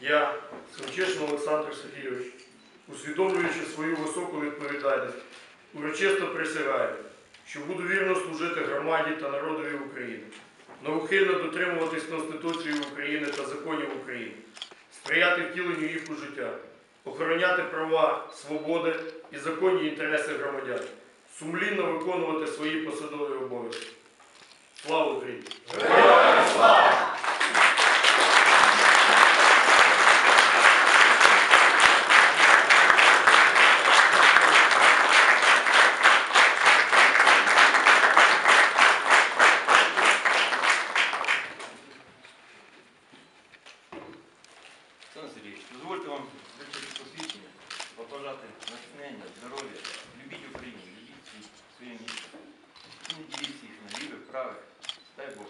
Я, Семчишин Олександр Сергійович, усвідомлюючи свою високу відповідальність, урочисто присягаю, що буду вірно служити громаді та народові України, неухильно дотримуватись Конституції України та законів України, сприяти втіленню їх у життя, охороняти права, свободи і законні інтереси громадян, сумлінно виконувати свої посадові обов'язки. Слава Україні! Сергійович, дозвольте вам вручити посвідчення, побажати натхнення, здоров'я, любіть Україну, любіть своє місто. Не діліть їх на лівих, правих, дай Бог